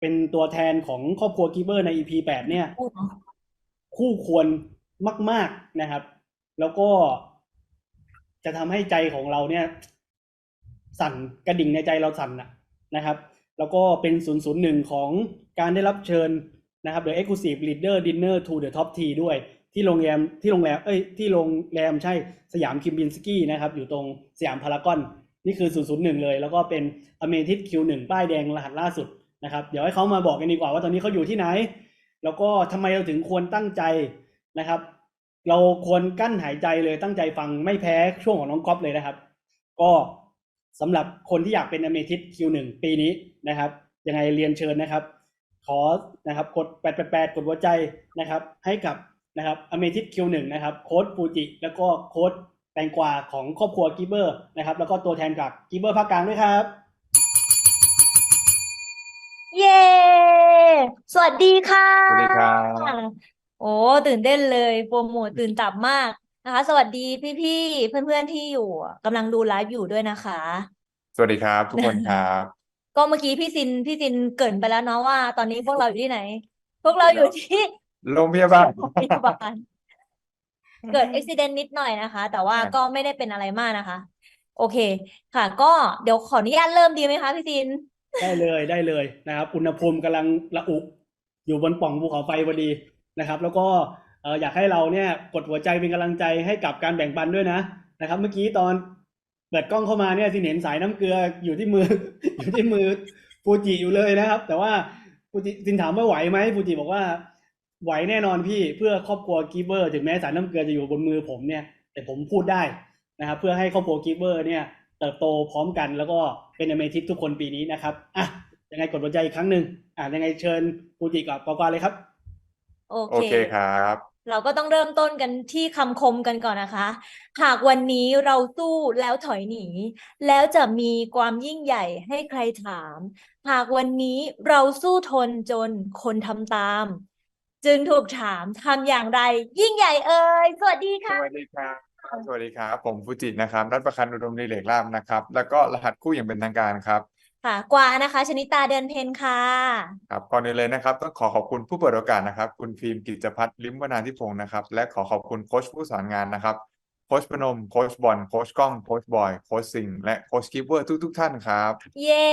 เป็นตัวแทนของครอบครัวกีเบอร์ใน EP แปดเนี่ย คู่ควรมาก ๆนะครับ แล้วก็จะทำให้ใจของเราเนี่ย สั่นกระดิ่งในใจเราสั่นนะนะครับ แล้วก็เป็น 001 ของการได้รับเชิญนะครับ The Exclusive Leader Dinner to the Top T ด้วยที่โรงแรมที่โรงแรมเอ้ยที่โรงแรมใช่สยามคิมบินสกี้นะครับ อยู่ตรงสยามพารากอน นี่คือ 001 เลย แล้วก็เป็น a m e t i s Q1 ป้ายแดงรหัสล่าสุด นะครับ เดี๋ยวให้เขามาบอกกันดีกว่าว่าตอนนี้เขาอยู่ที่ไหน แล้วก็ทำไมเราถึงควรตั้งใจนะครับ เราควรกั้นหายใจเลยตั้งใจฟังไม่แพ้ช่วงของน้องก๊อฟเลยนะครับ ก็สำหรับคนที่อยากเป็นอเมทิส Q1 ปีนี้นะครับยังไงเรียนเชิญนะครับ ขอนะครับกด888กดหัวใจนะครับ ให้กับนะครับอเมทิส Q1 นะครับโค้ดฟูจิแล้วก็โค้ดแตงกวาของครอบครัวกิเบอร์นะครับ แล้วก็ตัวแทนกับกิเบอร์ภาคกลางด้วยครับ เย้ สวัสดีค่ะ สวัสดีครับ โอ้ตื่นเต้นเลยโปรโมทตื่นตับมากนะคะ สวัสดีพี่ๆ เพื่อนๆที่อยู่กำลังดูไลฟ์อยู่ด้วยนะคะ สวัสดีครับ ทุกคนครับ ก็เมื่อกี้พี่ซินพี่ซินเกริ่นไปแล้วเนาะว่า ตอนนี้พวกเราอยู่ที่ไหน พวกเราอยู่ที่โรงพยาบาล โรงพยาบาลเกิดอุบิเหตุนิดหน่อยนะคะ แต่ว่าครับก็ไม่ได้เป็นอะไรมากนะคะ โอเค ค่ะ ก็เดี๋ยวขออนุญาตเริ่มดีไหมคะพี่ซิน ได้เลยได้เลยนะครับ อุณหภูมิกำลังระอุ อยู่บนป่องภูเขาไฟพอดีนะครับ แล้วก็อยากให้เราเนี่ยกดหัวใจเป็นกำลังใจให้กับการแบ่งปันด้วยนะนะครับ เมื่อกี้ตอนเปิดกล้องเข้ามาเนี่ยสินเห็นสายน้ำเกลืออยู่ที่มือ อยู่ที่มือฟูจิอยู่เลยนะครับ แต่ว่าฟูจิสินถามว่าไหวไหมฟูจิบอกว่าไหวแน่นอนพี่เพื่อครอบครัวกีเบอร์ถึงแม้สายน้ำเกลือจะอยู่บนมือผมเนี่ย แต่ผมพูดได้นะครับเพื่อให้ครอบครัวกีเบอร์เนี่ยเติบโตพร้อมกันแล้วก็เป็นอเมทิสทุกคนปีนี้นะครับอะ ยังไงกดหัวใจอีกครั้งหนึ่งอะยังไงเชิญฟูจิกับกวางเลยครับ โอโอเคเคครับ เราก็ต้องเริ่มต้นกันที่คำคมกันก่อนนะคะ หากวันนี้เราสู้แล้วถอยหนี แล้วจะมีความยิ่งใหญ่ให้ใครถาม หากวันนี้เราสู้ทนจนคนทำตาม จึงถูกถามทำอย่างไร ยิ่งใหญ่เอ่ยสวัสดีสค่ะ วัสดีครับ สวัสดีครับ ผมฟูจินะครับ รัฐประคันอุดมดีเหล็กลาบนะครับ แล้วก็รหัสคู่อย่างเป็นทางการครับ ค่ะ กวางนะคะ ชนิตาเดือนเพ็ญค่ะ ครับก่อนอื่นเลยนะครับต้องขอขอบคุณผู้เปิดโอกาสนะครับ คุณฟิล์มกิจพัฒน์ลิมวนาธิพงศ์นะครับ และขอขอบคุณโค้ชผู้สอนงานนะครับ โค้ชพนม โค้ชบอล โค้ชก้อง โค้ชบอย โค้ชสิงห์ และโค้ชกิฟเวอร์ทุกๆท่านครับ เย่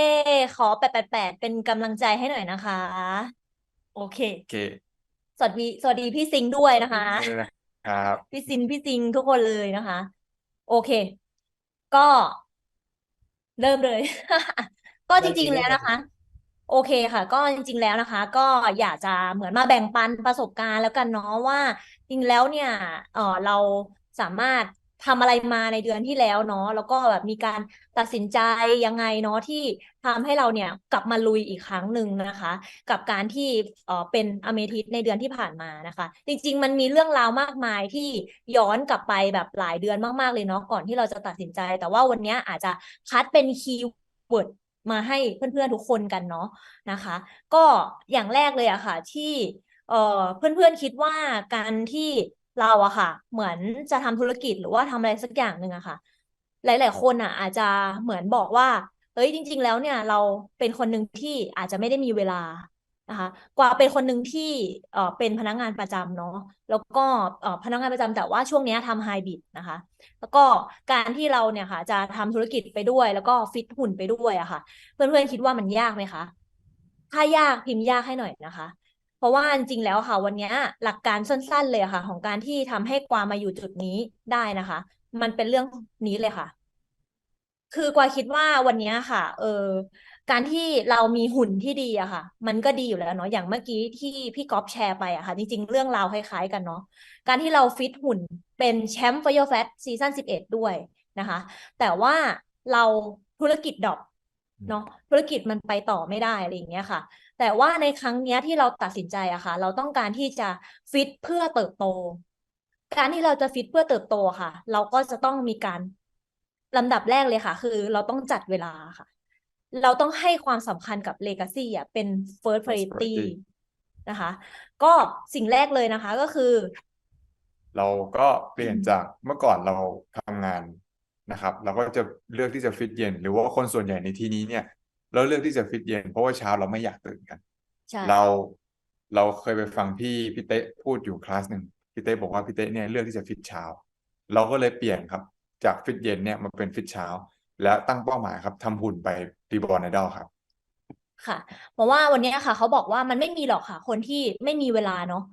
ขอแปดแปดแปดเป็นกำลังใจให้หน่อยนะคะ โอเค โอเคสวัสดีสวัสดีพี่ซิงค์ด้วยนะคะ นี่นะครับ พี่ซินพี่ซิงทุกคนเลยนะคะ โอเค ก็เริ่มเลย ก็จริงๆแล้วนะคะ โอเคค่ะ ก็จริง ๆแล้วนะคะ ก็อยากจะเหมือนมาแบ่งปันประสบการณ์แล้วกันเนาะว่า จริงแล้วเนี่ยเออเราสามารถทำอะไรมาในเดือนที่แล้วเนาะแล้วก็แบบมีการตัดสินใจยังไงเนาะที่ทำให้เราเนี่ยกลับมาลุยอีกครั้งหนึ่งนะคะ กับการที่เออเป็นอเมทิสในเดือนที่ผ่านมานะคะ จริง ๆ มันมีเรื่องราวมากมายที่ย้อนกลับไปแบบหลายเดือนมากๆเลยเนาะก่อนที่เราจะตัดสินใจ แต่ว่าวันนี้อาจจะคัดเป็นคีย์เวิร์ด มาให้เพื่อนๆทุกคนกันเนาะนะคะ ก็อย่างแรกเลยอะค่ะ ที่เอ่อเพื่อนๆคิดว่าการที่เราอะค่ะ เหมือนจะทำธุรกิจหรือว่าทำอะไรสักอย่างหนึ่งอะค่ะ หลาย ๆ คนอะอาจจะเหมือนบอกว่าเอ้ยจริง ๆ แล้วเนี่ยเราเป็นคนหนึ่งที่อาจจะไม่ได้มีเวลา นะคะกว่าเป็นคนหนึ่งที่เอ่อเป็นพนักงานประจำเนาะแล้วก็เอ่อพนักงานประจำแต่ว่าช่วงนี้ทำไฮบิดนะคะ แล้วก็การที่เราเนี่ยค่ะ จะทำธุรกิจไปด้วย แล้วก็ฟิตหุ่นไปด้วยอะค่ะ เพื่อนๆคิดว่ามันยากไหมคะถ้ายากพิมพ์ยากให้หน่อยนะคะ เพราะว่าจริงแล้วค่ะ วันนี้หลักการสั้น ๆ เลยะค่ะ ของการที่ทำให้กวางมาอยู่จุดนี้ได้นะคะ มันเป็นเรื่องนี้เลยค่ะ คือกวางคิดว่าวันนี้ค่ะ เออ การที่เรามีหุ่นที่ดีอะค่ะ มันก็ดีอยู่แล้วเนาะอย่างเมื่อกี้ที่พี่ก๊อฟแชร์ไปอะค่ะ จริง ๆ เรื่องราวคล้าย ๆ กันเนาะการที่เราฟิตหุ่นเป็นแชมป์ Fire Fat ซีซั่น11ด้วยนะคะ แต่ว่าเราธุรกิจดรอปเนาะธุรกิจมันไปต่อไม่ได้อะไรอย่างเงี้ยค่ะ แต่ว่าในครั้งเนี้ยที่เราตัดสินใจอะค่ะ เราต้องการที่จะฟิตเพื่อเติบโต การที่เราจะฟิตเพื่อเติบโตค่ะ เราก็จะต้องมีการลำดับแรกเลยค่ะ คือเราต้องจัดเวลาค่ะ เราต้องให้ความสำคัญกับ Legacy อะเป็น First Priority priority นะคะ ก็สิ่งแรกเลยนะคะก็คือ เราก็เปลี่ยนจากเมื่อก่อนเราทำงานนะครับ เราก็จะเลือกที่จะฟิตเย็น หรือว่าคนส่วนใหญ่ในที่นี้เนี่ย เราเลือกที่จะฟิตเย็น เพราะว่าเช้าเราไม่อยากตื่นกันใช่เราเราเคยไปฟังพี่พี่เต้พูดอยู่คลาสหนึ่งพี่เต้บอกว่าพี่เต้เนี่ยเลือกที่จะฟิตเช้า เราก็เลยเปลี่ยนครับ จากฟิตเย็นเนี่ยมาเป็นฟิตเช้า แล้วตั้งเป้าหมายครับทำหุ่นไป รีบอร์นไอดอลครับค่ะเพราะว่าวันนี้ค่ะ เขาบอกว่ามันไม่มีหรอกค่ะ คนที่ไม่มีเวลาเนาะ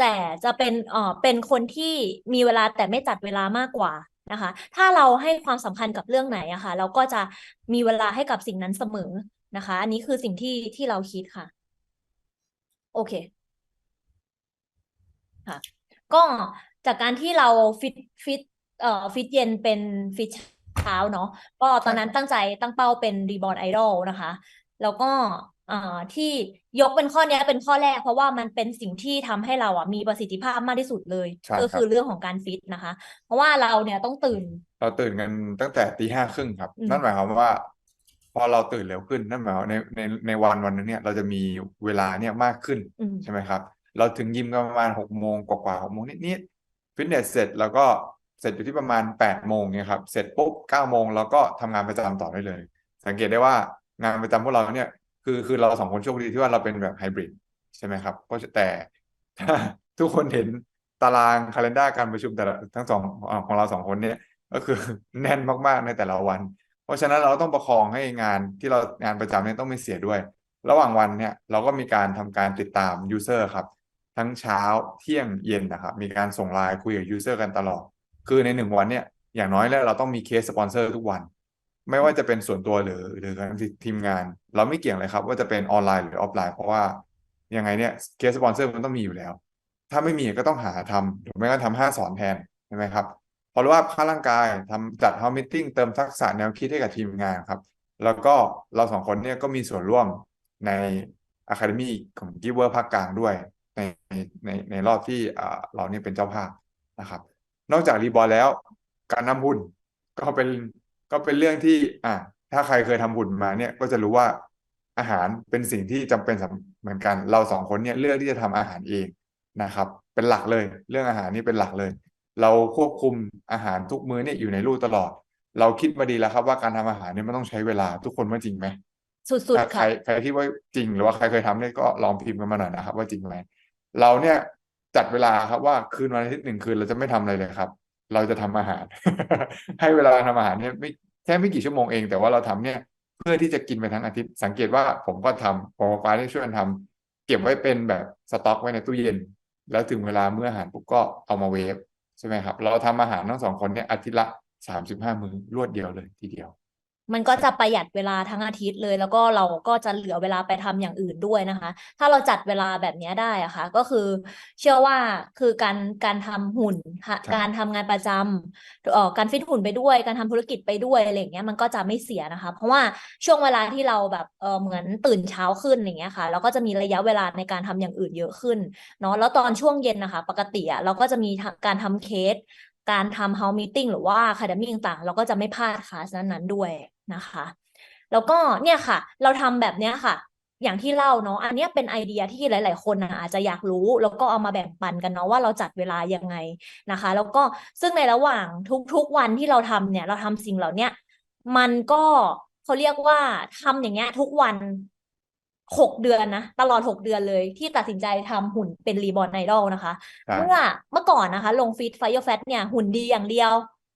แต่จะเป็นเอ่อเป็นคนที่มีเวลาแต่ไม่จัดเวลามากกว่านะคะ ถ้าเราให้ความสำคัญกับเรื่องไหนอะค่ะ เราก็จะมีเวลาให้กับสิ่งนั้นเสมอนะคะ อันนี้คือสิ่งที่ที่เราคิดค่ะ โอเคค่ะ ก็จากการที่เราฟิตฟิตเอ่อฟิตเย็นเป็นฟิต เช้าเนาะก็ตอนนั้นตั้งใจตั้งเป้าเป็นรีบอ r ไอดอลนะคะ แล้วก็อ่าที่ยกเป็นข้อเนี้ยเป็นข้อแรก เพราะว่ามันเป็นสิ่งที่ทำให้เราอะมีประสิทธิภาพมากที่สุดเลยใช่ก็ครับคือเรื่องของการฟิตนะคะ เพราะว่าเราเนี่ยต้องตื่น เราตื่นกันตั้งแต่ตีห้าครึ่งครับอืมนั่นหมายความว่า พอเราตื่นเร็วขึ้นนั่นหมายความว่าในในในวันวันนึงเนี่ยเราจะมีเวลาเนี่ยมากขึ้นอืมใช่ไหมครับ เราถึงยิมกันประมาณหกโมงกว่าๆหกโมงนิดๆฟิตเนสเสร็จแล้วก็ เสร็จอยู่ที่ประมาณแปดโมงเนี่ยครับเสร็จปุ๊บเก้าโมงเราก็ทำงานประจำต่อได้เลย สังเกตได้ว่างานประจำพวกเราเนี่ยคือคือเราสองคนโชคดีที่ว่าเราเป็นแบบไฮบริดใช่ไหมครับเพราะแต่ทุกคนเห็นตารางคาล endar การประชุมแต่ละทั้งสองของเราสองคนเนี่ยก็คือแน่นมากๆในแต่ละวัน เพราะฉะนั้นเราต้องประคองให้งานที่เรางานประจำเนี่ยต้องไม่เสียด้วย ระหว่างวันเนี่ยเราก็มีการทำการติดตาม user ครับ ทั้งเช้าเที่ยงเย็นนะครับ มีการส่งไลน์คุยกับ user กันตลอด คือในหนึ่งวันเนี่ยอย่างน้อยแล้วเราต้องมีเคสสปอนเซอร์ทุกวัน ไม่ว่าจะเป็นส่วนตัวหรือหรือทีมงาน เราไม่เกี่ยงเลยครับ ว่าจะเป็นออนไลน์หรือออฟไลน์เพราะว่ายังไงเนี่ยเคสสปอนเซอร์มันต้องมีอยู่แล้ว ถ้าไม่มีก็ต้องหาทำหรือไม่ก็ทำห้าสอนแทนใช่ไหมครับพอรู้ว่าค่าร่างกายทำจัด How Meeting เติมทักษะแนวคิดให้กับทีมงานครับ แล้วก็เราสองคนเนี่ยก็มีส่วนร่วมใน Academy ของ Giver ภาคกลางด้วยในในในรอบที่เราเนี่ยเป็นเจ้าภาพนะครับ นอกจากรีบอลแล้ว การนำหุ่นก็เป็นก็เป็นเรื่องที่ อะถ้าใครเคยทำหุ่นมาเนี่ยก็จะรู้ว่าอาหารเป็นสิ่งที่จำเป็นสำเหมือนกัน เราสองคนเนี่ยเลือกที่จะทำอาหารเองนะครับ เป็นหลักเลย เรื่องอาหารนี่เป็นหลักเลย เราควบคุมอาหารทุกมื้อเนี่ยอยู่ในรูตลอด เราคิดมาดีแล้วครับ ว่าการทำอาหารเนี่ยมันต้องใช้เวลาทุกคนว่าจริงไหมสุดถ้าๆใครค่ะใครที่ว่าจริงหรือว่าใครเคยทำเนี่ยก็ลองพิมพ์กันมาหน่อยนะครับ ว่าจริงไหมเราเนี่ย จัดเวลาครับว่าคืนวันอาทิตย์หนึ่งคืนเราจะไม่ทำอะไรเลยครับ เราจะทำอาหาร ให้เวลาทำอาหารเนี่ยไม่แค่ไม่กี่ชั่วโมงเอง แต่ว่าเราทำเนี่ย เพื่อที่จะกินไปทั้งอาทิตย์ สังเกตว่าผมก็ทำผมกับฟ้าได้ช่วยกันทำเก็บไว้เป็นแบบสต็อกไว้ในตู้เย็น แล้วถึงเวลาเมื่ออาหารปุ๊บก็เอามาเวฟใช่ไหมครับ เราทำอาหารทั้งสองคนเนี่ยอาทิตย์ละสามสิบห้ามื้อรวดเดียวเลยทีเดียว มันก็จะประหยัดเวลาทั้งอาทิตย์เลย แล้วก็เราก็จะเหลือเวลาไปทำอย่างอื่นด้วยนะคะ ถ้าเราจัดเวลาแบบเนี้ยได้อะค่ะ ก็คือเชื่อว่าคือการการทำหุ่นค่ะครับการทำงานประจำเอ่อการฟิตหุ่นไปด้วย การทำธุรกิจไปด้วยอะไรอย่างเงี้ยมันก็จะไม่เสียนะคะ เพราะว่าช่วงเวลาที่เราแบบเออเหมือนตื่นเช้าขึ้นอย่างเงี้ยค่ะเราก็จะมีระยะเวลาในการทำอย่างอื่นเยอะขึ้นเนาะแล้วตอนช่วงเย็นนะคะ ปกติอะเราก็จะมีทำการทำเคสการทำ house meeting หรือว่า academy ต่างๆ เราก็จะไม่พลาดคลาสนั้นๆด้วย นะคะ แล้วก็เนี่ยค่ะ เราทำแบบเนี้ยค่ะ อย่างที่เล่าเนาะอันเนี้ยเป็นไอเดียที่หลาย ๆ คนนะอาจจะอยากรู้ แล้วก็เอามาแบ่งปันกันเนาะว่าเราจัดเวลายังไงนะคะ แล้วก็ซึ่งในระหว่างทุก ๆ วันที่เราทำเนี่ย เราทำสิ่งเหล่าเนี้ยมันก็เขาเรียกว่าทำอย่างเงี้ยทุกวันหกเดือนนะตลอดหกเดือนเลยที่ตัดสินใจทำหุ่นเป็นรีบอ r ไอดอลนะคะใช่เมื่อเมื่อก่อนนะคะ ลงฟิตไฟโอแฟตเนี่ยหุ่นดีอย่างเดียว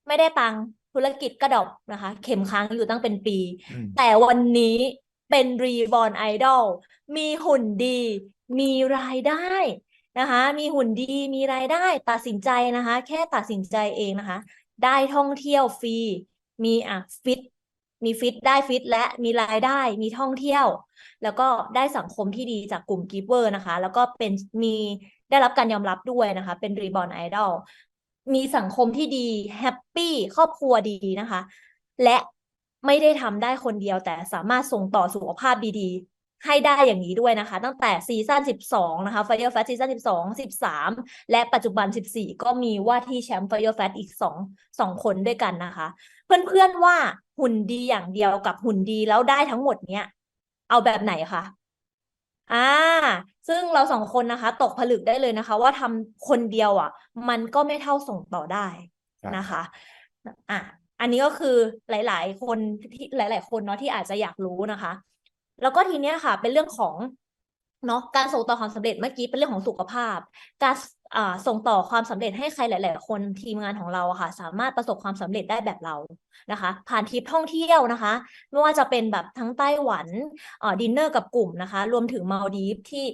ไม่ได้ตังค์ ธุรกิจกระดอบนะคะ เข็มค้างอยู่ตั้งเป็นปีอืมแต่วันนี้เป็นรีบอ r ไอดอลมีหุ่นดี มีรายได้นะคะ มีหุ่นดีมีรายได้ตัดสินใจนะคะ แค่ตัดสินใจเองนะคะ ได้ท่องเที่ยวฟรีมีอะฟิตมีฟิตได้ฟิตและมีรายได้มีท่องเที่ยว แล้วก็ได้สังคมที่ดีจากกลุ่มกิฟเวอร์นะคะ แล้วก็เป็นมีได้รับการยอมรับด้วยนะคะ เป็นรีบอ r ไอดอล มีสังคมที่ดีแฮปปี้ครอบครัวดีนะคะ และไม่ได้ทำได้คนเดียวแต่สามารถส่งต่อสุขภาพดีๆ ให้ได้อย่างนี้ด้วยนะคะ ตั้งแต่ซีซั่น12 นะคะ Fire f a t ซีซั่น12 13 และปัจจุบัน 14 ก็มีว่าที่แชมป์ Fire f a t อีก 2 2 คนด้วยกันนะคะ เพื่อนๆว่าหุ่นดีอย่างเดียวกับหุ่นดีแล้วได้ทั้งหมดเนี้ย เอาแบบไหนคะอ่า ซึ่งเราสองคนนะคะ ตกผลึกได้เลยนะคะ ว่าทำคนเดียวอะ มันก็ไม่เท่าส่งต่อได้ครับนะคะอะอันนี้ก็คือหลาย ๆ คนที่หลาย ๆ คนเนาะที่อาจจะอยากรู้นะคะ แล้วก็ทีเนี้ยค่ะ เป็นเรื่องของเนาะการส่งต่อความสำเร็จเมื่อกี้เป็นเรื่องของสุขภาพ การอ่าส่งต่อความสำเร็จให้ใครหลาย ๆ คนทีมงานของเราอะค่ะ สามารถประสบความสำเร็จได้แบบเรานะคะ ผ่านทริปท่องเที่ยวนะคะ ไม่ว่าจะเป็นแบบทั้งไต้หวันเอ่อดินเนอร์กับกลุ่มนะคะ รวมถึงมาลดีฟที่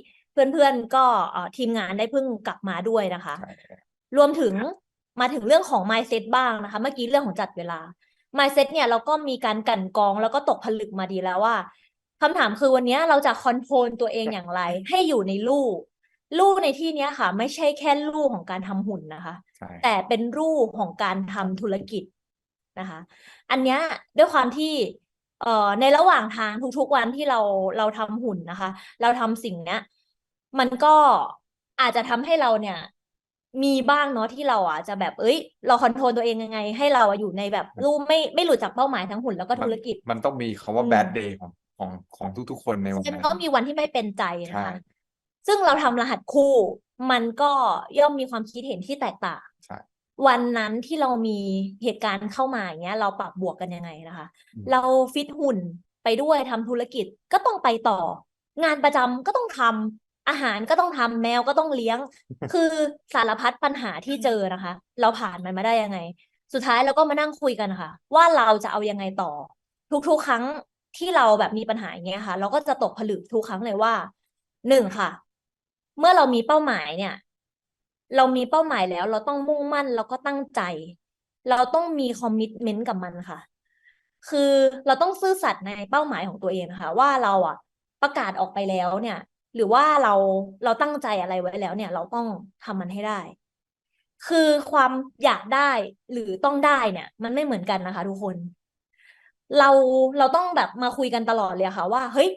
เพื่อนๆก็เอ่อทีมงานได้เพิ่งกลับมาด้วยนะคะใช่ครับรวมถึงมาถึงเรื่องของ mindset บ้างนะคะ เมื่อกี้เรื่องของจัดเวลา mindset เนี่ยเราก็มีการกลั่นกรองแล้วก็ตกผลึกมาดีแล้วว่าคำถามคือวันนี้เราจะคอนโทรลตัวเองอย่างไร ให้อยู่ในลู่ลู่ในที่เนี้ยค่ะ ไม่ใช่แค่ลู่ของการทำหุ่นนะคะใช่แต่เป็นรูปของการทำธุรกิจนะคะ อันเนี้ยด้วยความที่เอ่อในระหว่างทางทุกๆวันที่เราเราทำหุ่นนะคะ เราทำสิ่งเนี้ย มันก็อาจจะทำให้เราเนี่ย มีบ้างเนาะที่เราอะจะแบบเอ้ย เราคอนโทรลตัวเองยังไง ให้เราอะอยู่ในแบบรูปไม่ไม่หลุดจากเป้าหมายทั้งหุ่นแล้วก็มันธุรกิจ มันต้องมีคำว่าอืม bad day ของของของทุก ๆ คนในวันมันนั้นก็มีวันที่ไม่เป็นใจนะใช่คะซึ่งเราทำรหัสคู่ มันก็ย่อมมีความคิดเห็นที่แตกต่างใช่วันนั้นที่เรามีเหตุการณ์เข้ามาอย่างเงี้ย เราปรับบวกกันยังไงนะคะอืมเราฟิตหุ่นไปด้วยทำธุรกิจก็ต้องไปต่อ งานประจำก็ต้องทำ อาหารก็ต้องทำแมวก็ต้องเลี้ยง คือสารพัดปัญหาที่เจอนะคะ เราผ่านมันมาได้ยังไง สุดท้ายเราก็มานั่งคุยกันค่ะ ว่าเราจะเอายังไงต่อ ทุกๆ ครั้งที่เราแบบมีปัญหาอย่างเงี้ยค่ะ เราก็จะตกผลึกทุกครั้งเลยว่าหนึ่งค่ะ เมื่อเรามีเป้าหมายเนี่ย เรามีเป้าหมายแล้ว เราต้องมุ่งมั่นแล้วก็ตั้งใจ เราต้องมีคอมมิตเมนต์กับมันค่ะ คือเราต้องซื่อสัตย์ในเป้าหมายของตัวเองนะคะว่าเราอะประกาศออกไปแล้วเนี่ย หรือว่าเราเราตั้งใจอะไรไว้แล้วเนี่ย เราต้องทำมันให้ได้ คือความอยากได้หรือต้องได้เนี่ย มันไม่เหมือนกันนะคะ ทุกคน เราเราต้องแบบมาคุยกันตลอดเลยะค่ะ ว่า เฮ้ย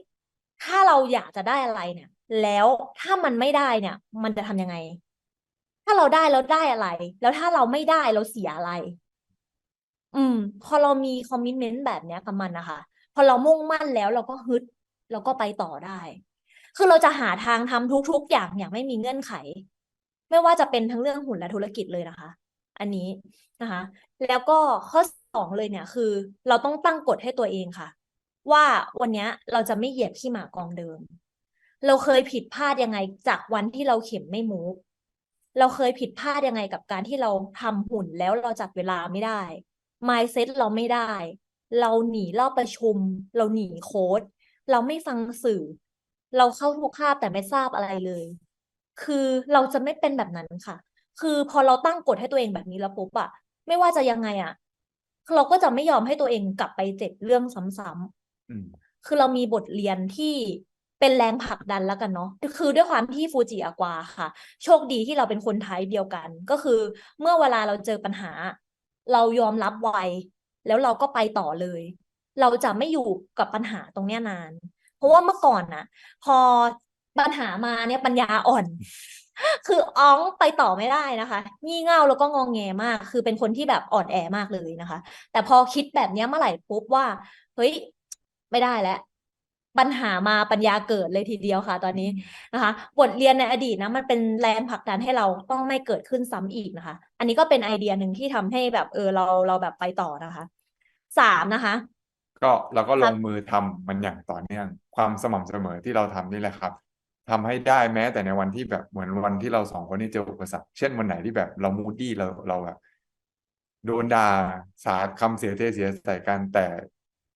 ถ้าเราอยากจะได้อะไรเนี่ย แล้วถ้ามันไม่ได้เนี่ย มันจะทำยังไง ถ้าเราได้แล้วได้อะไร แล้วถ้าเราไม่ได้เราเสียอะไร อืม พอเรามีคอมมิชเมนต์แบบเนี้ยกับมันนะคะ พอเรามุ่งมั่นแล้วเราก็ฮึด เราก็ไปต่อได้ คือเราจะหาทางทำทุก ๆ อย่างอย่างไม่มีเงื่อนไข ไม่ว่าจะเป็นทั้งเรื่องหุ่นและธุรกิจเลยนะคะ อันนี้นะคะ แล้วก็ข้อสองเลยเนี่ยคือ เราต้องตั้งกฎให้ตัวเองค่ะ ว่าวันนี้เราจะไม่เหยียบขี้หมากองเดิม เราเคยผิดพลาดยังไงจากวันที่เราเข็มไม่มูฟเราเคยผิดพลาดยังไงกับการที่เราทำหุ่นแล้วเราจัดเวลาไม่ได้ mindset เราไม่ได้ เราหนีรอบประชุม เราหนีโค้ด เราไม่ฟังสื่อ เราเข้าทุกคาบแต่ไม่ทราบอะไรเลย คือเราจะไม่เป็นแบบนั้นค่ะ คือพอเราตั้งกฎให้ตัวเองแบบนี้แล้วปุ๊บอะไม่ว่าจะยังไงอะเราก็จะไม่ยอมให้ตัวเองกลับไปเจ็บเรื่องซ้ำๆอืมคือเรามีบทเรียนที่เป็นแรงผลักดันแล้วกันเนาะคือด้วยความที่ฟูจิอากวาค่ะ โชคดีที่เราเป็นคนไทยเดียวกัน ก็คือเมื่อเวลาเราเจอปัญหา เรายอมรับไวแล้วเราก็ไปต่อเลย เราจะไม่อยู่กับปัญหาตรงเนี้ยนานเพ ราะว่าเมื่อก่อนนะพอปัญหามาเนี่ยปัญญาอ่อน คืออ้องไปต่อไม่ได้นะคะงี่เง่าแล้วก็งองแงมาก คือเป็นคนที่แบบอ่อนแอมากเลยนะคะ แต่พอคิดแบบเนี้ยเมื่อไหร่ปุ๊บว่า เฮ้ย ไม่ได้แล้วปัญหามาปัญญาเกิดเลยทีเดียวค่ะ ตอนนี้นะคะ บทเรียนในอดีตนะมันเป็นแรงผลักดันให้เราต้องไม่เกิดขึ้นซ้ำอีกนะคะ อันนี้ก็เป็นไอเดียหนึ่งที่ทำให้แบบเออเราเราแบบไปต่อนะคะสามนะคะ ก็เราก็ลครังบมือทำมันอย่างต่อเนื่อง ความสม่ำเสมอที่เราทำนี่แหละครับทำให้ได้แม้แต่ในวันที่แบบเหมือนวันที่เราสองคนนี่เจออุปสรรคเช่นวันไหนที่แบบเรามูดดี้เราเราแบบโดนด่าสาดคำเสียเทเสียใส่กันแต่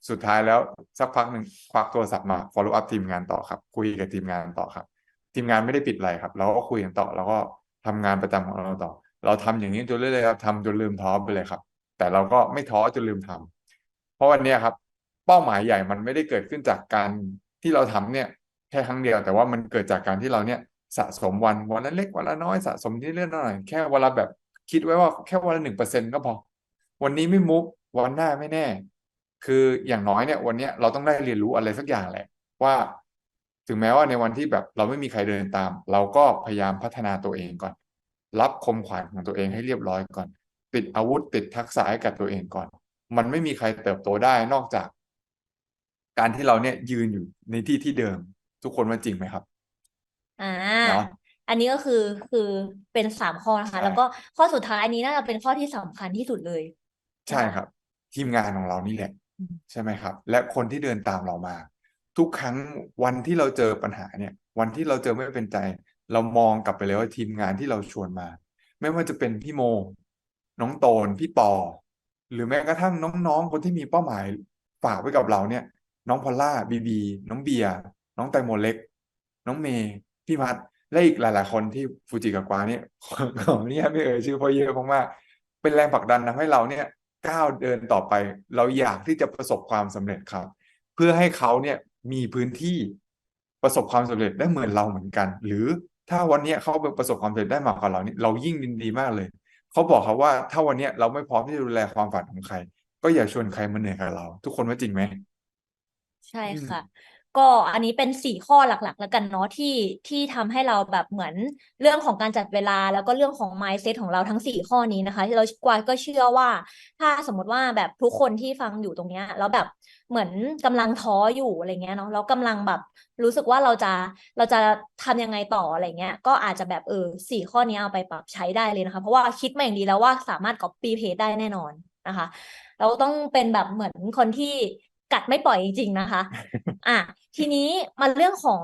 สุดท้ายแล้วสักพักหนึ่งควักโทรศัพท์มา follow up ทีมงานต่อครับ คุยกับทีมงานต่อครับ ทีมงานไม่ได้ปิดอะไรครับ เราก็คุยกันต่อ แล้วก็ทำงานประจำของเราต่อ เราทำอย่างนี้จนเรื่อยๆครับทำจนลืมท้อไปเลยครับ แต่เราก็ไม่ท้อจนลืมทำเพราะวันเนี้ยครับ เป้าหมายใหญ่มันไม่ได้เกิดขึ้นจากการที่เราทำเนี่ยแค่ครั้งเดียวแต่ว่ามันเกิดจากการที่เราเนี่ยสะสมวันวันละเล็กวันละน้อยสะสมที่เรื่อยๆหน่อยแค่วันละแบบคิดไว้ว่าแค่วันละหนึ่งเปอร์เซ็นก็พอ วันนี้ไม่มุกวันหน้าไม่แน่ คืออย่างน้อยเนี่ย วันเนี้ยเราต้องได้เรียนรู้อะไรสักอย่างแหละว่า ถึงแม้ว่าในวันที่แบบเราไม่มีใครเดินตาม เราก็พยายามพัฒนาตัวเองก่อน รับคมขวัญของตัวเองให้เรียบร้อยก่อน ติดอาวุธติดทักษะให้กับตัวเองก่อน มันไม่มีใครเติบโตได้นอกจาก การที่เราเนี่ยยืนอยู่ในที่ที่เดิม ทุกคนว่าจริงไหมครับ อ่า เนาะ อันนี้ก็คือคือเป็นสามข้อนะคะ ใช่ แล้วก็ข้อสุดท้ายอันนี้น่าจะเป็นข้อที่สำคัญที่สุดเลยใช่นะคะครับ ทีมงานของเรานี่แหละอืมใช่ไหมครับ และคนที่เดินตามเรามา ทุกครั้งวันที่เราเจอปัญหาเนี่ย วันที่เราเจอไม่เป็นใจ เรามองกลับไปเลยว่าทีมงานที่เราชวนมา ไม่ว่าจะเป็นพี่โม น้องโตนพี่ปอ หรือแม้กระทั่งน้องๆ คนที่มีเป้าหมายฝากไว้กับเราเนี่ย น้องพอลล่าบีบีน้องเบียร์น้องแตงโมเล็ก น้องเมย์พี่พัดและอีกหลาย ๆ คนที่ฟูจิกับกวาเนี่ยขออนุญาตไม่เอ่ยชื่อเพราะเยอะมากๆเป็นแรงผลักดันทำให้เราเนี่ยก้าวเดินต่อไป เราอยากที่จะประสบความสำเร็จครับ เพื่อให้เขาเนี่ยมีพื้นที่ประสบความสำเร็จได้เหมือนเราเหมือนกัน หรือถ้าวันนี้เขาประสบความสำเร็จได้มากกว่าเราเนี่ยเรายิ่งยินดีมากเลยเขาบอกเขาว่าถ้าวันนี้เราไม่พร้อมที่จะดูแลความฝันของใคร ก็อย่าชวนใครมาเหนื่อยกับเรา ทุกคนว่าจริงไหม ใช่อืมค่ะ ก็อันนี้เป็นสี่ข้อหลักๆ แล้วกันเนาะที่ที่ทำให้เราแบบเหมือนเรื่องของการจัดเวลา แล้วก็เรื่องของ mindset ของเราทั้งสี่ข้อนี้นะคะที่เรากวายก็เชื่อว่า ถ้าสมมติว่าแบบทุกคนที่ฟังอยู่ตรงเนี้ยแล้วแบบเหมือนกำลังท้ออยู่อะไรเงี้ยเนาะแล้วกำลังแบบรู้สึกว่าเราจะเราจะทำยังไงต่ออะไรเงี้ย ก็อาจจะแบบเออสี่ข้อนี้เอาไปปรับใช้ได้เลยนะคะ เพราะว่าคิดมาอย่างดีแล้วว่าสามารถ copy paste ได้แน่นอนนะคะ เราต้องเป็นแบบเหมือนคนที่ กัดไม่ปล่อยจริงๆนะคะ อะทีนี้มาเรื่องของ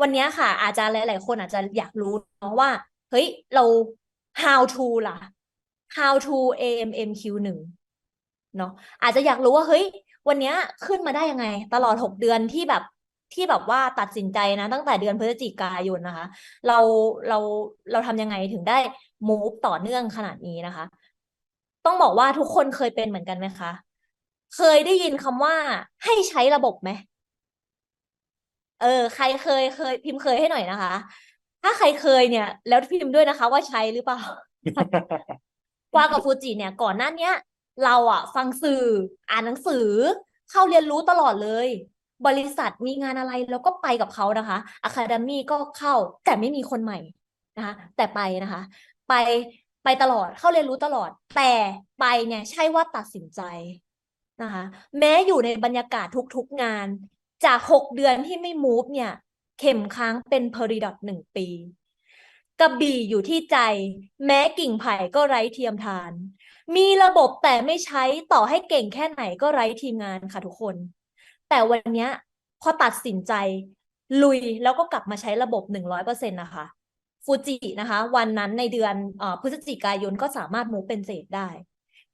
วันเนี้ยค่ะ อาจจะหลาย ๆ คนอาจจะอยากรู้เนาะว่า เฮ้ยเรา how to ล่ะ how to AMMQ หนึ่งเนาะอาจจะอยากรู้ว่าเฮ้ย วันเนี้ยขึ้นมาได้ยังไง ตลอดหกเดือนที่แบบที่แบบว่าตัดสินใจนะ ตั้งแต่เดือนพฤศจิกายนนะคะ เราเราเราทำยังไงถึงได้ move ต่อเนื่องขนาดนี้นะคะ ต้องบอกว่าทุกคนเคยเป็นเหมือนกันไหมคะ เคยได้ยินคำว่าให้ใช้ระบบไหม เออ ใครเคยเคย พิมพ์เคยให้หน่อยนะคะ ถ้าใครเคยเนี่ย แล้วพิมพ์ด้วยนะคะว่าใช้หรือเปล่ากวากับฟูจิเนี่ย ก่อนหน้าเนี้ย เราอะฟังสื่ออ่านหนังสือ เข้าเรียนรู้ตลอดเลย บริษัทมีงานอะไรเราก็ไปกับเขานะคะอะคาเดมี่ก็เข้าแต่ไม่มีคนใหม่นะคะแต่ไปนะคะ ไปไปตลอดเข้าเรียนรู้ตลอด แต่ไปเนี่ยใช่ว่าตัดสินใจ นะคะ แม้อยู่ในบรรยากาศทุกๆงาน จากหกเดือนที่ไม่มูฟเนี่ย เข็มค้างเป็นเพอริดอทหนึ่งปีกระบี่อยู่ที่ใจ แม้กิ่งไผ่ก็ไร้เทียมทาน มีระบบแต่ไม่ใช้ต่อให้เก่งแค่ไหนก็ไร้ทีมงานค่ะทุกคน แต่วันนี้พอตัดสินใจ ลุยแล้วก็กลับมาใช้ระบบหนึ่งร้อยเปอร์เซ็นต์นะคะฟูจินะคะ วันนั้นในเดือนอพฤศจิกายนก็สามารถมูฟเป็นเศษได้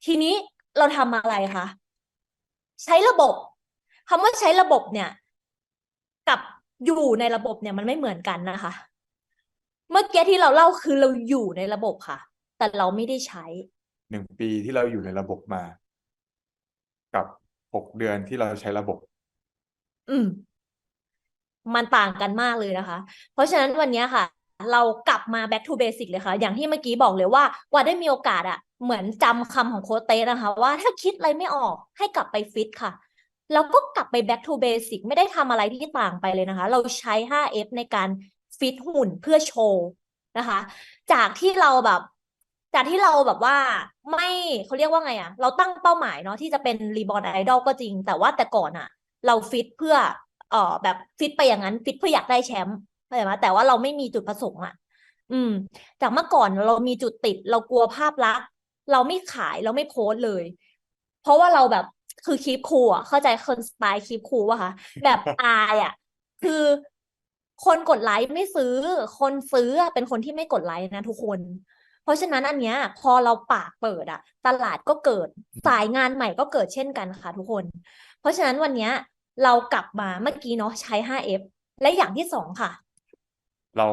ทีนี้เราทำอะไรคะ ใช้ระบบคำว่าใช้ระบบเนี่ย กับอยู่ในระบบเนี่ยมันไม่เหมือนกันนะคะ เมื่อกี้ที่เราเล่าคือเราอยู่ในระบบค่ะ แต่เราไม่ได้ใช้หนึ่งปีที่เราอยู่ในระบบมา กับหกเดือนที่เราใช้ระบบ อืม มันต่างกันมากเลยนะคะ เพราะฉะนั้นวันเนี้ยค่ะ เรากลับมา back to basic เลยค่ะ อย่างที่เมื่อกี้บอกเลยว่ากว่าได้มีโอกาสอะ เหมือนจำคำของโค้ชเต้นะคะ ว่าถ้าคิดอะไรไม่ออกให้กลับไปฟิตค่ะ แล้วก็กลับไป back to basic ไม่ได้ทำอะไรที่ต่างไปเลยนะคะ เราใช้ 5F ในการฟิตหุ่นเพื่อโชว์นะคะ จากที่เราแบบ จากที่เราแบบว่าไม่เขาเรียกว่าไงอะเราตั้งเป้าหมายเนาะที่จะเป็นรีบอ r ไอดอลก็จริง แต่ว่าแต่ก่อนอะเราฟิตเพื่อเอ่อแบบฟิตไปอย่างนั้น ฟิตเพื่ออยากได้แชมป์เข้าใจไหมแต่ว่าเราไม่มีจุดประสงค์อะอืม จากเมื่อก่อนเรามีจุดติด เรากลัวภาพลักษณ์ เราไม่ขายเราไม่โพสต์เลย เพราะว่าเราแบบคือคีปคูลอะเข้าใจคนสไตล์คีปคูลป่ะคะแบบอายอะคือคนกดไลค์ไม่ซื้อ คนซื้ออะเป็นคนที่ไม่กดไลค์นะทุกคน เพราะฉะนั้นอันเนี้ย พอเราปากเปิดอะตลาดก็เกิดสายงานใหม่ก็เกิดเช่นกันค่ะทุกคน เพราะฉะนั้นวันเนี้ย เรากลับมาเมื่อกี้เนาะใช้ 5F และอย่างที่สองค่ะ เรา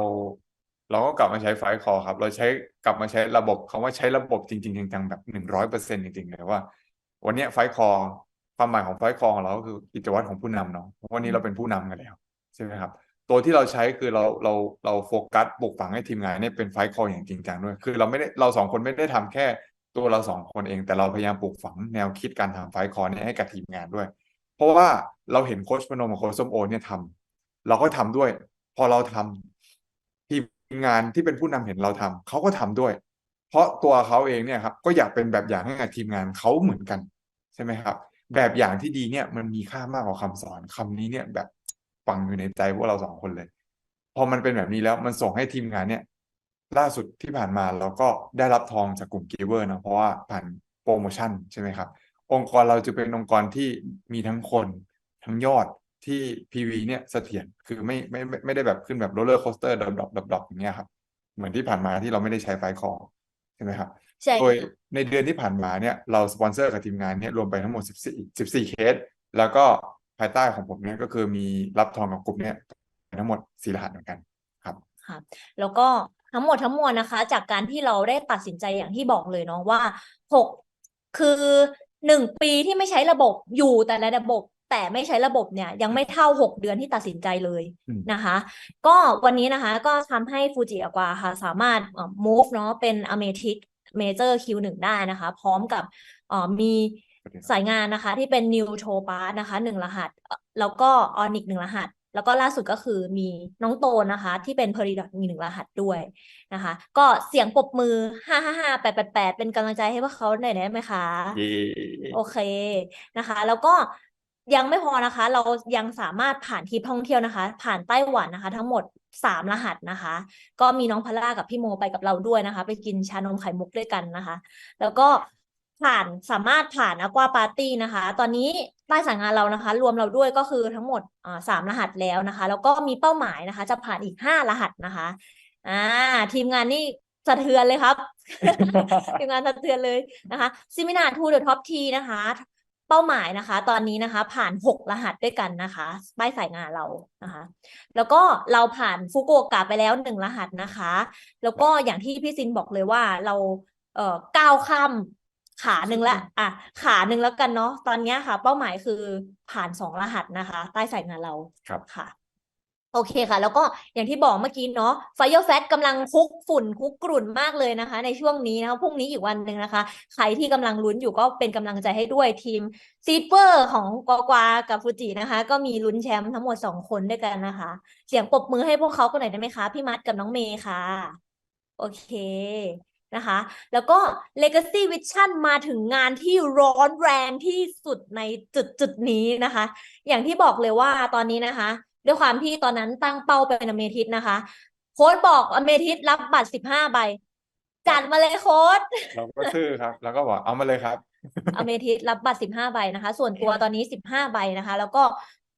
เราก็กลับมาใช้ไฟล์คอครับ เราใช้กลับมาใช้ระบบคำว่าใช้ระบบจริงๆจังๆแบบหนึ่งร้อยเปอร์เซ็นต์จริงๆเลยว่า วันนี้ไฟล์คอความหมายของไฟล์คอของเราก็คือกิจวัตรของผู้นำเนาะเพราะวันนี้เราเป็นผู้นำกันแล้วใช่ไหมครับ ตัวที่เราใช้คือเราเราเราโฟกัสปลูกฝังให้ทีมงานเนี่ยเป็นไฟล์คออย่างจริงจังด้วย คือเราไม่ได้เราสองคนไม่ได้ทำแค่ตัวเราสองคนเอง แต่เราพยายามปลูกฝังแนวคิดการทำไฟล์คอเนี่ยให้กับทีมงานด้วย เพราะว่าเราเห็นโค้ชพนมกับโค้ชส้มโอเนี่ยทำเราก็ทำด้วย พอเราทำทีม งานที่เป็นผู้นำเห็นเราทำเขาก็ทำด้วย เพราะตัวเขาเองเนี่ยครับก็อยากเป็นแบบอย่างให้กับทีมงานเขาเหมือนกัน ใช่ไหมครับ แบบอย่างที่ดีเนี่ยมันมีค่ามากกว่าคำสอนคำนี้เนี่ยแบบฝังอยู่ในใจพวกเราสองคนเลย พอมันเป็นแบบนี้แล้วมันส่งให้ทีมงานเนี่ย ล่าสุดที่ผ่านมาเราก็ได้รับทองจากกลุ่มเกเวอร์นะเพราะว่าผ่านโปรโมชั่นใช่ไหมครับ องค์กรเราจะเป็นองค์กรที่มีทั้งคนทั้งยอด ที่ PV เนี่ยเสถียรคือไม่ไม่ไม่ไม่ได้แบบขึ้นแบบโรลเลอร์โคสเตอร์ดรอปดรอปดรอปดรอปอย่างเงี้ยครับ เหมือนที่ผ่านมาที่เราไม่ได้ใช้ไฟล์คอใช่ไหมครับใช่โดยค่ะในเดือนที่ผ่านมาเนี่ยเราสปอนเซอร์กับทีมงานเนี่ยรวมไปทั้งหมด 14 14 เคส แล้วก็ภายใต้ของผมเนี่ยก็คือมีรับทองกับกลุ่มเนี่ยทั้งหมดสี่รหัสเหมือนกันครับค่ะแล้วก็ทั้งหมดทั้งมวลนะคะ จากการที่เราได้ตัดสินใจอย่างที่บอกเลยเนาะว่าหกคือหนึ่งปีที่ไม่ใช้ระบบอยู่แต่ในระบบ แต่ไม่ใช้ระบบเนี่ยยังไม่เท่าหกเดือนที่ตัดสินใจเลยอืมนะคะ ก็วันนี้นะคะก็ทำให้ฟูจิอากวาค่ะสามารถเอ่อ move เนาะเป็น Ametic Major Q1 ได้นะคะ พร้อมกับเอ่อมีสายงานนะคะที่เป็น New Topaz นะคะหนึ่งรหัสเอ่อแล้วก็ Onyx หนึ่งรหัส แล้วก็ล่าสุดก็คือมีน้องโตนนะคะ ที่เป็น Peridot มีหนึ่งรหัสด้วยนะคะ ก็เสียงปรบมือห้าห้าห้าแปดแปดแปดเป็นกำลังใจให้พวกเขาหน่อยได้ไหมคะเย่โอเคนะคะ แล้วก็ ยังไม่พอนะคะ เรายังสามารถผ่านทริปท่องเที่ยวนะคะ ผ่านไต้หวันนะคะ ทั้งหมดสามรหัสนะคะ ก็มีน้องพล่ากับพี่โมไปกับเราด้วยนะคะ ไปกินชานมไข่มุกด้วยกันนะคะ แล้วก็ผ่านสามารถผ่านอควาปาร์ตี้นะคะ ตอนนี้ใต้สายงานเรานะคะ รวมเราด้วยก็คือทั้งหมดสามรหัสแล้วนะคะ แล้วก็มีเป้าหมายนะคะ จะผ่านอีกห้ารหัสนะคะอ่าทีมงานนี่สะเทือนเลยครับทีมงานสะเทือนเลยนะคะซิมินาทูเดอะท็อปทีนะคะ เป้าหมายนะคะ ตอนนี้นะคะ ผ่านหกรหัสด้วยกันนะคะป้ายสายงานเรานะคะ แล้วก็เราผ่านฟุกุโอกะไปแล้วหนึ่งรหัสนะคะ แล้วก็อย่างที่พี่ซินบอกเลยว่าเราเอ่อก้าวข้ามขาหนึ่งละอะขาหนึ่งแล้วกันเนาะตอนเนี้ยค่ะ เป้าหมายคือผ่านสองรหัสนะคะ ใต้สายงานเราครับค่ะ โอเคค่ะ แล้วก็อย่างที่บอกเมื่อกี้เนาะไฟเ r อร์แฟกำลังคุกฝุ่นคุกกรุ่นมากเลยนะคะ ในช่วงนี้นะคะพรุ่งนี้อีกวันหนึ่งนะคะ ใครที่กำลังลุ้นอยู่ก็เป็นกำลังใจให้ด้วยทีมซีเปอร์ของกวากับฟูจินะคะ ก็มีลุ้นแชมป์ทั้งหมดสองคนด้วยกันนะคะ เสียงปรบมือให้พวกเขากันหน่อยได้ไหมคะ พี่มัดกับน้องเมย์ค่ะ โอเคนะคะ แล้วก็ Legacy Vision มาถึงงานที่ร้อนแรงที่สุดในจุดจุดนี้นะคะ อย่างที่บอกเลยว่าตอนนี้นะคะ ด้วยความที่ตอนนั้นตั้งเป้าเป็นอเมทิสนะคะ โค้ดบอกอเมทิสรับบัตรสิบห้าใบจัดมาเลยโค้ดเราก็ซื่อครับ แล้วก็บอกเอามาเลยครับอเมทิสรับบัตรสิบห้าใบนะคะ ส่วนตัวตอนนี้สิบห้าใบนะคะ แล้วก็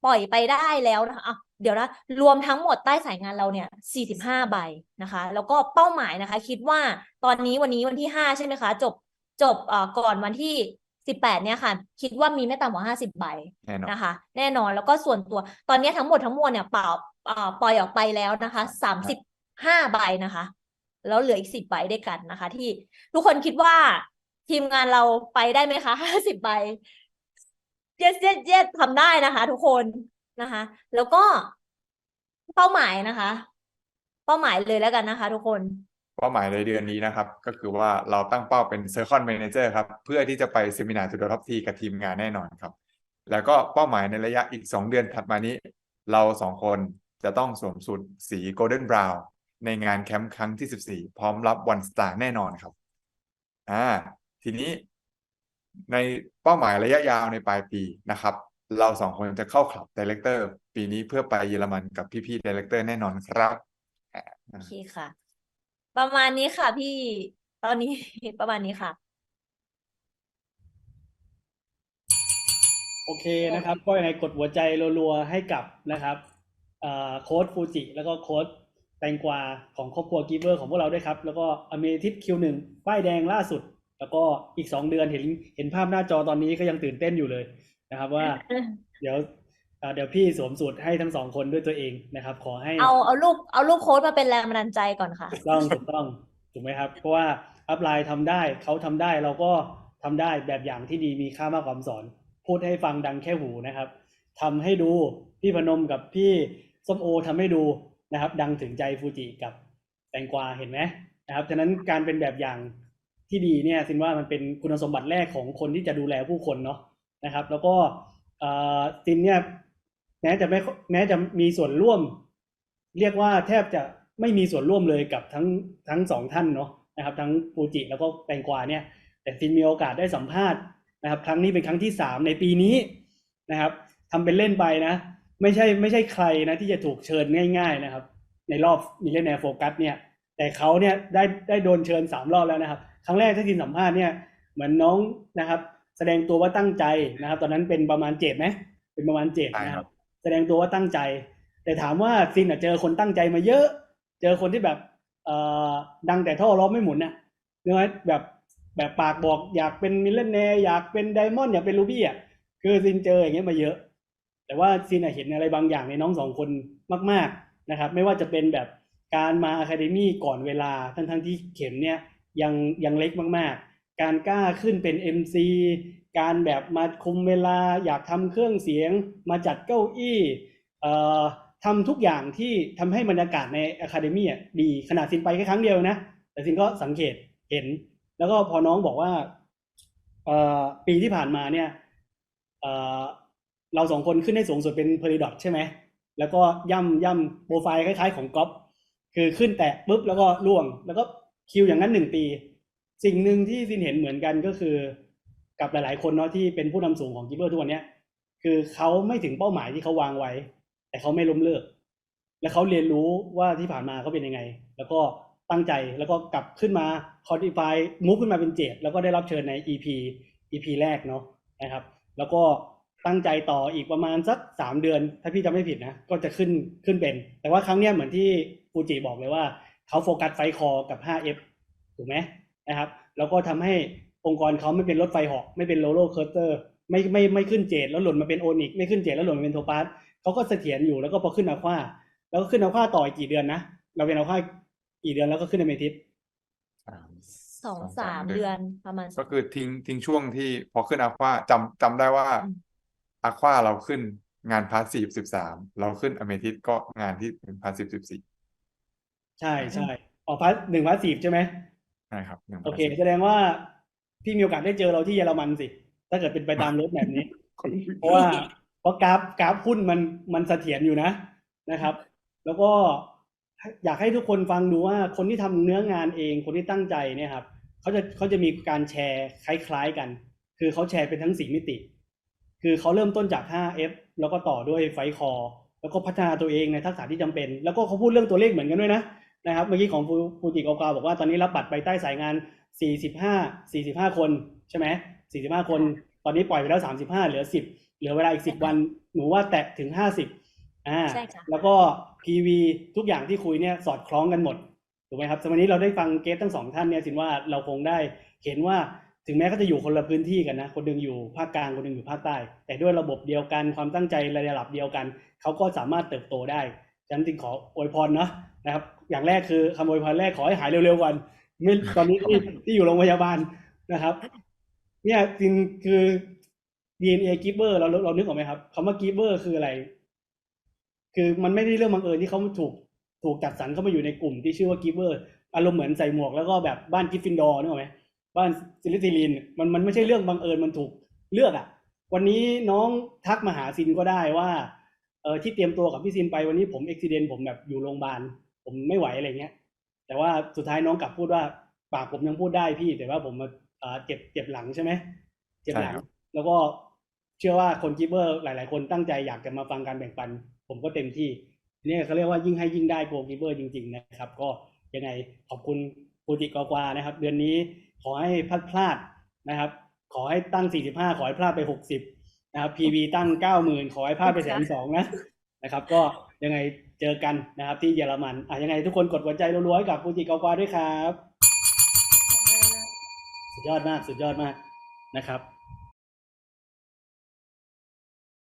ปล่อยไปได้แล้วนะคะอะเดี๋ยวนะรวมทั้งหมดใต้สายงานเราเนี่ยสี่สิบห้าใบนะคะ แล้วก็เป้าหมายนะคะ คิดว่าตอนนี้วันนี้วันที่ห้าใช่ไหมคะ จบจบเอ่อก่อนวันที่ สิบแปดเนี่ยค่ะ คิดว่ามีไม่ต่ำกว่าห้าสิบใบแน่นอนนะคะ แน่นอนแล้วก็ส่วนตัว ตอนนี้ทั้งหมดทั้งมวลเนี่ยเปล่าเอ่อปล่อยออกไปแล้วนะคะสามสิบห้าใบนะคะ แล้วเหลืออีกสิบใบด้วยกันนะคะ ที่ทุกคนคิดว่าทีมงานเราไปได้ไหมคะห้าสิบใบ yes yes yes ทำได้นะคะ ทุกคนนะคะ แล้วก็เป้าหมายนะคะ เป้าหมายเลยแล้วกันนะคะ ทุกคน เป้าหมายในเดือนนี้นะครับ ก็คือว่าเราตั้งเป้าเป็น Circle Manager ครับ เพื่อที่จะไปเซมินา to the top T กับทีมงานแน่นอนครับ แล้วก็เป้าหมายในระยะอีก 2 เดือนถัดมานี้ เราสองคนจะต้องสวมสูทสี Golden Brown ในงานแคมป์ครั้งที่ 14 พร้อมรับ One Star แน่นอนครับอ่าทีนี้ในเป้าหมายระยะยาวในปลายปีนะครับ เราสองคนจะเข้าคลับดีเลกเตอร์ปีนี้เพื่อไปเยอรมันกับพี่ๆดีเลกเตอร์แน่นอนครับ โอเคค่ะ ประมาณนี้ค่ะพี่ ตอนนี้ประมาณนี้ค่ะ โอเคนะครับ ก็ยังไงกดหัวใจรัวๆให้กับนะครับเอ่อโค้ดฟูจิแล้วก็โค้ดแตงกวาของครอบครัวกีเวอร์ของพวกเราด้วยครับ แล้วก็อเมทิสคิวหนึ่งป้ายแดงล่าสุด แล้วก็อีกสองเดือนเห็นเห็นภาพหน้าจอตอนนี้ก็ยังตื่นเต้นอยู่เลยนะครับ ว่า เดี๋ยว เอ่อเดี๋ยวพี่สวมสูตรให้ทั้งสองคนด้วยตัวเองนะครับ ขอให้เอาเอารูปเอารูปโค้ดมาเป็นแรงบันดาลใจก่อนค่ะถูกต้องถูกต้องถูกไหมครับเพราะว่าอัพไลน์ทำได้เขาทำได้เราก็ทำได้แบบอย่างที่ดีมีค่ามากกว่าคำสอน พูดให้ฟังดังแค่หูนะครับทำให้ดูพี่พนมกับพี่ส้มโอทำให้ดูนะครับ ดังถึงใจฟูจิกับแตงกวาเห็นไหมนะครับฉะนั้นการเป็นแบบอย่างที่ดีเนี่ยซินว่ามันเป็นคุณสมบัติแรกของคนที่จะดูแลผู้คนเนาะนะครับ แล้วก็เอ่อซินเนี่ย แม้จะไม่แม้จะมีส่วนร่วม เรียกว่าแทบจะไม่มีส่วนร่วมเลยกับทั้งทั้งสองท่านเนาะนะครับ ทั้งฟูจิแล้วก็แตงกวาเนี่ย แต่ซินมีโอกาสได้สัมภาษณ์นะครับ ครั้งนี้เป็นครั้งที่สามในปีนี้นะครับทำเป็นเล่นไปนะ ไม่ใช่ไม่ใช่ใครนะที่จะถูกเชิญง่าย ๆนะครับ ในรอบมิเลเนียโฟกัสเนี่ย แต่เขาเนี่ยได้ได้โดนเชิญสามรอบแล้วนะครับ ครั้งแรกที่ซินสัมภาษณ์เนี่ยเหมือนน้องนะครับ แสดงตัวว่าตั้งใจนะครับ ตอนนั้นเป็นประมาณเจ็ดไหมเป็นประมาณเจ็ดนะครับ ดงตัวว่าตั้งใจ แต่ถามว่าซินอะเจอคนตั้งใจมาเยอะ เจอคนที่แบบเอ่อดังแต่ท่อล้อไม่หมุนน่ะเนื้อแบบแบบปากบอกอยากเป็นมิลเลนเนอยากเป็นไดมอนด์อยากเป็นรูบี้อะคือซินเจออย่างเงี้ยมาเยอะ แต่ว่าซินอะเห็นอะไรบางอย่างในน้องสองคนมาก ๆนะครับ ไม่ว่าจะเป็นแบบการมาอะคาเดมี่ก่อนเวลาทั้งทั้งๆที่เข็มเนี่ยยังยังเล็กมากๆ การกล้าขึ้นเป็น MC การแบบมาคุมเวลาอยากทำเครื่องเสียง มาจัดเก้าอี้เอ่อทำทุกอย่างที่ทำให้บรรยากาศในอะคาเดมี่อะดีขนาดซินไปแค่ครั้งเดียวนะ แต่ซินก็สังเกตเห็น แล้วก็พอน้องบอกว่าเอ่อปีที่ผ่านมาเนี่ยเอ่อเราสองคนขึ้นได้สูงสุดเป็นเพอริดอทใช่ไหม แล้วก็ย่ำย่ำโปรไฟล์คล้ายๆ ของก๊อฟคือขึ้นแตะปุ๊บแล้วก็ล่วง แล้วก็คิวอย่างนั้นหนึ่งปี สิ่งหนึ่งที่ซินเห็นเหมือนกันก็คือ กับหลาย ๆ คนเนาะที่เป็นผู้นำสูงของกิเบอร์ทุกวันเนี้ยคือเขาไม่ถึงเป้าหมายที่เขาวางไว้ แต่เขาไม่ล้มเลิก และเขาเรียนรู้ว่าที่ผ่านมาเขาเป็นยังไง แล้วก็ตั้งใจแล้วก็กลับขึ้นมาคอร์ดิฟายมูฟขึ้นมาเป็นเจดแล้วก็ได้รับเชิญใน EP EP แรกเนาะนะครับ แล้วก็ตั้งใจต่ออีกประมาณสักสามเดือน ถ้าพี่จำไม่ผิดนะ ก็จะขึ้นขึ้นเป็น แต่ว่าครั้งเนี้ยเหมือนที่ฟูจิบอกเลยว่าเขาโฟกัสไฟคอกับ 5F ถูกไหม นะครับ แล้วก็ทำให้องค์กรเขาไม่เป็นรถไฟเหาะไม่เป็นโรลโลเคอร์เตอร์ไม่ไม่ไม่ขึ้นเจดแล้วหล่นมาเป็นโอนิกไม่ขึ้นเจดแล้วหล่นมาเป็นโทปาสเขาก็เสถียรอยู่แล้วก็พอขึ้นอาควาแล้วก็ขึ้นอาควาต่ออีกกี่เดือนนะเราเป็นอาควากี่เดือนแล้วก็ขึ้นอเมทิสสามสองสองสาสามมเดืเดืออนนประมาณก็คือทิ้งทิ้งช่วงที่พอขึ้นอาควาจำจำได้ว่าอืมอาควาเราขึ้นงานพาสซีฟสิบสามเราขึ้นอเมทิสก็งานที่เป็นพาสซีฟสิบสี่ใช่ใช่ออกพาร์ทหนึ่งพาร์ทสีใช่ไหม ใช่ครับหนึ่งโอเค passive แสดงว่าพี่มีโอกาสได้เจอเราที่เยอรมันสิ ถ้าเกิดเป็นไปตามรถแบบนี้ เพราะว่าเพราะกราฟกราฟหุ้นมันมันเสถียรอยู่นะนะครับ แล้วก็อยากให้ทุกคนฟังดูว่าคนที่ทำเนื้องานเองคนที่ตั้งใจเนี่ยครับเขาจะเขาจะมีการแชร์คล้ายๆกัน คือเขาแชร์เป็นทั้งสี่มิติ คือเขาเริ่มต้นจาก 5F แล้วก็ต่อด้วยไฟคอ แล้วก็พัฒนาตัวเองในทักษะที่จำเป็น แล้วก็เขาพูดเรื่องตัวเลขเหมือนกันด้วยนะ นะครับ เมื่อกี้ของฟูฟูจิกอกาบอกว่าตอนนี้รับบัตรไปใต้สายงาน 45 45 คนใช่ไหม45 คน ตอนนี้ปล่อยไปแล้ว 35 เหลือ 10 เหลือเวลาอีก 10 วัน หนูว่าแตะถึง 50อ่าใช่ค่ะแล้วก็ PV ทุกอย่างที่คุยเนี่ยสอดคล้องกันหมดถูกไหมครับสมัยนี้เราได้ฟังเกสทั้งสองท่านเนี่ยสินว่าเราคงได้เห็นว่าถึงแม้เขาจะอยู่คนละพื้นที่กันนะ คนหนึ่งอยู่ภาคกลางคนหนึ่งอยู่ภาคใต้ แต่ด้วยระบบเดียวกันความตั้งใจระดับเดียวกัน เขาก็สามารถเติบโตได้ ฉะนั้นจึงขออวยพรเนาะนะครับ อย่างแรกคือคำอวยพรแรกขอให้หายเร็วๆก่อนไม่ตอนนี้ที่ที่อยู่โรงพยาบาลนะครับ เนี่ยจริงคือ DNA giver เราเราเรานึกออกไหมครับคำว่า giver คืออะไร คือมันไม่ได้เรื่องบังเอิญที่เขาถูกถูกจัดสรรเข้ามาอยู่ในกลุ่มที่ชื่อว่ากิฟเวอร์อารมณ์เหมือนใส่หมวกแล้วก็แบบบ้านกิฟฟินดอร์นึกออกไหมบ้านซิลิซิลินมันมันไม่ใช่เรื่องบังเอิญมันถูกเลือกอะ วันนี้น้องทักมาหาซินก็ได้ว่าเออที่เตรียมตัวกับพี่ซินไปวันนี้ผมอุบิเหตุผมแบบอยู่โรงพยาบาลผมไม่ไหวอะไรเงี้ย แต่ว่าสุดท้ายน้องกลับพูดว่าปากผมยังพูดได้พี่ แต่ว่าผมมาเอ่อเจ็บเจ็บหลังใช่ไหมเจ็บหลังใช่ครับแล้วก็เชื่อว่าคนกิฟเวอร์หลาย ๆ คนตั้งใจอยากจะมาฟังการแบ่งปัน ผมก็เต็มที่เนี่ยเขาเรียกว่ายิ่งให้ยิ่งได้โกกิฟเวอร์จริง ๆ นะครับ ก็ยังไงขอบคุณปูติกอกวานะครับ เดือนนี้ขอให้พลาดพลาดนะครับ ขอให้ตั้ง 45 ขอให้พลาดไป 60 นะครับ PV ตั้ง 90,000 ขอให้พลาดไปแสนสองนะนะครับ ก็ยังไงเจอกันนะครับ ที่เยอรมันอะยังไงทุกคนกดหัวใจรัวๆให้กับปูติกอกวาด้วยครับ สุดยอดมากสุดยอดมากนะครับ